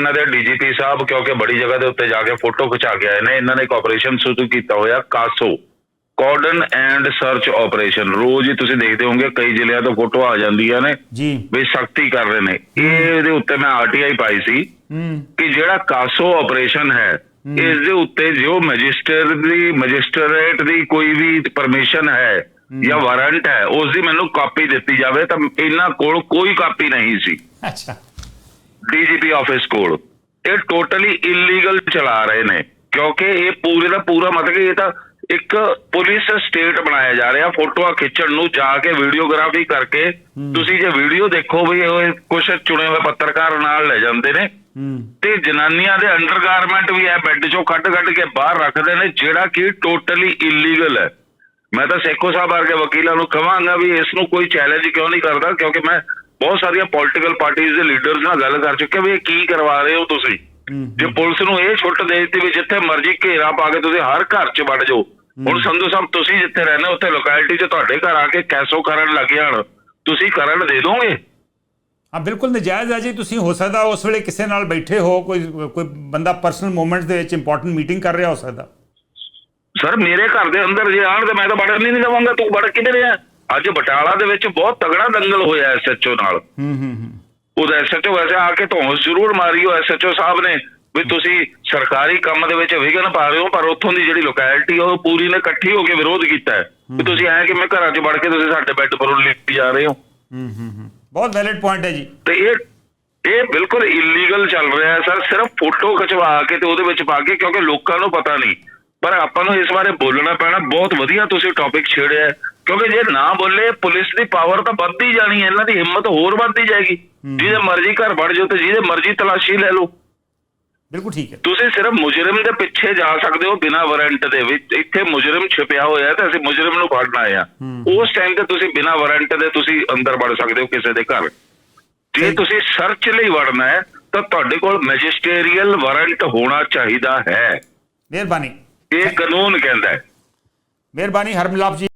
ਇਹਨਾਂ ਦੇ ਡੀਜੀਪੀ ਸਾਹਿਬ ਕਿਉਂਕਿ ਬੜੀ ਜਗ੍ਹਾ ਦੇ ਉੱਤੇ ਜਾ ਕੇ ਫੋਟੋ ਖਿਚਾ ਕੇ ਆਏ ਨੇ ਇਹਨਾਂ ਨੇ ਇੱਕ ਆਪਰੇਸ਼ਨ ਸ਼ੁਰੂ ਕੀਤਾ ਹੋਇਆ CASO. Cordon and search operation ਰੋਜ਼ ਹੀ ਤੁਸੀਂ ਦੇਖਦੇ ਹੋਵੋਗੇ ਕਈ ਜ਼ਿਲ੍ਹਿਆਂ ਤੋਂ ਫੋਟੋ ਆ ਜਾਂਦੀਆਂ ਨੇ ਜੀ। ਵੀ ਸਖਤੀ ਕਰ ਰਹੇ ਨੇ। ਇਹ ਇਹਦੇ ਉੱਤੇ ਮੈਂ ਆਰਟੀਆਈ ਪਾਈ ਸੀ ਕਿ ਜਿਹੜਾ ਕਾਸੋ ਆਪਰੇਸ਼ਨ ਹੈ ਇਸ ਦੇ ਉੱਤੇ ਜੋ ਮੈਜਿਸਟਰ ਦੀ ਮੈਜਿਸਟਰੇਟ ਦੀ ਕੋਈ ਵੀ ਪਰਮਿਸ਼ਨ ਹੈ ਜਾਂ ਵਾਰੰਟ ਹੈ ਉਸ ਦੀ ਮੈਨੂੰ ਕਾਪੀ ਦਿੱਤੀ ਜਾਵੇ ਤਾਂ ਇਹਨਾਂ ਕੋਲ ਕੋਈ ਕਾਪੀ ਨਹੀਂ ਸੀ। ਅੱਛਾ। ਡੀਜੀਪੀ ਆਫਿਸ ਕੋਲ। ਇਹ ਟੋਟਲੀ ਇਲੀਗਲ ਚਲਾ ਰਹੇ ਨੇ। ਕਿਉਂਕਿ ਇਹ ਪੂਰੇ ਦਾ ਪੂਰਾ ਮਤਲਬ ਇਹ ਤਾਂ ਇੱਕ ਪੁਲਿਸ ਸਟੇਟ ਬਣਾਇਆ ਜਾ ਰਿਹਾ। ਫੋਟੋਆਂ ਖਿੱਚਣ ਨੂੰ ਜਾ ਕੇ ਵੀਡੀਓਗ੍ਰਾਫੀ ਕਰਕੇ ਤੁਸੀਂ ਜੇ ਵੀਡੀਓ ਦੇਖੋ ਵੀ ਉਹ ਕੁਝ ਚੁਣੇ ਹੋਏ ਪੱਤਰਕਾਰ ਨਾਲ ਲੈ ਜਾਂਦੇ ਨੇ। ਤੇ ਜਨਾਨੀਆਂ ਦੇ ਅੰਡਰਗਾਰਮੈਂਟ ਵੀ ਇਹ ਬੈੱਡ ਚੋਂ ਕੱਢ ਕੱਢ ਕੇ ਬਾਹਰ ਰੱਖਦੇ ਨੇ ਜਿਹੜਾ ਕਿ ਟੋਟਲੀ ਇਲੀਗਲ ਹੈ। ਮੈਂ ਤਾਂ ਸੇਖੋ ਸਾਹਿਬ ਵਰਗੇ ਵਕੀਲਾਂ ਨੂੰ ਕਹਾਂਗਾ ਵੀ ਇਸ ਨੂੰ ਕੋਈ ਚੈਲੰਜ ਕਿਉਂ ਨਹੀਂ ਕਰਦਾ ਕਿਉਂਕਿ ਮੈਂ ਬਹੁਤ ਸਾਰੀਆਂ ਪੋਲਿਟੀਕਲ ਪਾਰਟੀਆਂ ਦੇ ਲੀਡਰਸ ਨਾਲ ਗੱਲ ਕਰ ਚੁੱਕਿਆ ਵੀ ਇਹ ਕੀ ਕਰਵਾ ਰਹੇ ਹੋ ਤੁਸੀਂ? ਜੇ ਪੁਲਿਸ ਨੂੰ ਇਹ ਛੁੱਟ ਦੇ ਦਿੱਤੀ ਵੀ ਜਿੱਥੇ ਮਰਜ਼ੀ ਘੇਰਾ ਪਾ ਕੇ ਤੁਸੀਂ ਹਰ ਘਰ 'ਚ ਵੜ ਜਾਓ ਹੁਣ ਸੰਧੂ ਸਾਹਿਬ ਤੁਸੀਂ ਜਿੱਥੇ ਰਹਿੰਦੇ ਉੱਥੇ ਲੋਕੈਲਿਟੀ 'ਚ ਤੁਹਾਡੇ ਘਰ ਆ ਕੇ ਕੈਸੋ ਕਰਨ ਲੱਗ ਜਾਣ ਤੁਸੀਂ ਕਰਨ ਦੇ ਦੋਗੇ? ਹਾਂ ਬਿਲਕੁਲ ਨਜਾਇਜ਼ ਹੈ ਜੀ ਤੁਸੀਂ ਹੋ ਸਕਦਾ ਉਸ ਵੇਲੇ ਕਿਸੇ ਨਾਲ ਬੈਠੇ ਹੋ ਕੋਈ ਕੋਈ ਬੰਦਾ ਪਰਸਨਲ ਮੂਮੈਂਟਸ ਦੇ ਵਿੱਚ ਇੰਪੋਰਟੈਂਟ ਮੀਟਿੰਗ ਕਰ ਰਿਹਾ ਹੋ ਸਕਦਾ। ਸਰ ਮੇਰੇ ਘਰ ਦੇ ਅੰਦਰ ਜੇ ਆਣ ਤੇ ਮੈਂ ਤਾਂ ਵੜਨ ਨਹੀਂ ਦੇਵਾਂਗਾ ਤੂੰ ਵੜ ਕਿਧਰ ਰਿਹਾ? ਅੱਜ ਬਟਾਲਾ ਦੇ ਵਿੱਚ ਬਹੁਤ ਤਗੜਾ ਦੰਗਲ ਹੋਇਆ ਐਸਐਚਓ ਨਾਲ। ਹੂੰ ਹੂੰ ਹੂੰ। ਉਹਦਾ ਐਸਐਚਓ ਵੈਸੇ ਆ ਕੇ ਧੌਂਸ ਜ਼ਰੂਰ ਮਾਰੀ ਉਹ ਐਸਐਚਓ ਸਾਹਿਬ ਨੇ ਵੀ ਤੁਸੀਂ ਸਰਕਾਰੀ ਕੰਮ ਦੇ ਵਿੱਚ ਵਿਘਨ ਪਾ ਰਹੇ ਹੋ ਪਰ ਉੱਥੋਂ ਦੀ ਜਿਹੜੀ ਲੋਕੈਲਿਟੀ ਉਹ ਪੂਰੀ ਨੇ ਇਕੱਠੀ ਹੋ ਕੇ ਵਿਰੋਧ ਕੀਤਾ ਹੈ। ਵੀ ਤੁਸੀਂ ਐ ਕਿਵੇਂ ਘਰਾਂ 'ਚ ਵੜ ਕੇ ਤੁਸੀਂ ਸਾਡੇ ਬੈੱਡ ਪਰੋਂ ਲਿਪੀ ਜਾ ਰਹੇ ਹੋ? ਹੂੰ ਹੂੰ ਹੂੰ। ਬਹੁਤ ਵੈਲਿਡ ਪੁਆਇੰਟ ਹੈ ਜੀ। ਤੇ ਇਹ ਇਹ ਬਿਲਕੁਲ ਇਲੀਗਲ ਚੱਲ ਰਿਹਾ ਹੈ ਸਰ। ਸਿਰਫ ਫੋਟੋ ਖਿਚਵਾ ਕੇ ਤੇ ਉਹਦੇ ਵਿੱਚ ਪਾ ਕੇ ਕਿਉਂਕਿ ਲੋਕਾਂ ਨੂੰ ਪਤਾ ਨਹੀਂ। ਪਰ ਆਪਾਂ ਨੂੰ ਇਸ ਬਾਰੇ ਬੋਲਣਾ ਪੈਣਾ। ਬਹੁਤ ਵਧੀਆ ਤੁਸੀਂ ਟੌਪਿਕ ਛੇੜਿਆ ਹੈ। ਕਿਉਂਕਿ ਜੇ ਨਾ ਬੋਲੇ ਪੁਲਿਸ ਦੀ ਪਾਵਰ ਤਾਂ ਵੱਧਦੀ ਜਾਣੀ ਹੈ ਇਹਨਾਂ ਦੀ ਹਿੰਮਤ ਹੋਰ ਵੱਧਦੀ ਜਾਏਗੀ। ਜਿਹਦੇ ਮਰਜ਼ੀ ਘਰ ਵੜ ਜਾਓ ਤੇ ਜਿਹਦੇ ਮਰਜ਼ੀ ਤਲਾਸ਼ੀ ਲੈ ਲਓ। ਬਿਲਕੁਲ ਠੀਕ ਹੈ। ਤੁਸੀਂ ਸਿਰਫ ਮੁਜਰਮ ਦੇ ਪਿੱਛੇ ਜਾ ਸਕਦੇ ਹੋ ਬਿਨਾਂ ਵਾਰੰਟ ਦੇ ਵਿੱਚ। ਇੱਥੇ ਮੁਜਰਮ ਛਿਪਿਆ ਹੋਇਆ ਹੈ ਤੇ ਅਸੀਂ ਮੁਜਰਮ ਨੂੰ ਫੜਨ ਆਏ ਆ ਉਸ ਟਾਈਮ ਤੇ ਤੁਸੀਂ ਬਿਨਾਂ ਵਾਰੰਟ ਦੇ ਤੁਸੀਂ ਅੰਦਰ ਵੜ ਸਕਦੇ ਹੋ ਕਿਸੇ ਦੇ ਘਰ। ਜੇ ਤੁਸੀਂ ਸਰਚ ਲਈ ਵੜਨਾ ਹੈ ਤਾਂ ਤੁਹਾਡੇ ਕੋਲ ਮੈਜਿਸਟਰੀਅਲ ਵਾਰੰਟ ਹੋਣਾ ਚਾਹੀਦਾ ਹੈ। ਮਿਹਰਬਾਨੀ। ਇਹ ਕਾਨੂੰਨ ਕਹਿੰਦਾ ਹੈ। ਮਿਹਰਬਾਨੀ ਹਰਮਲਾਪ ਜੀ।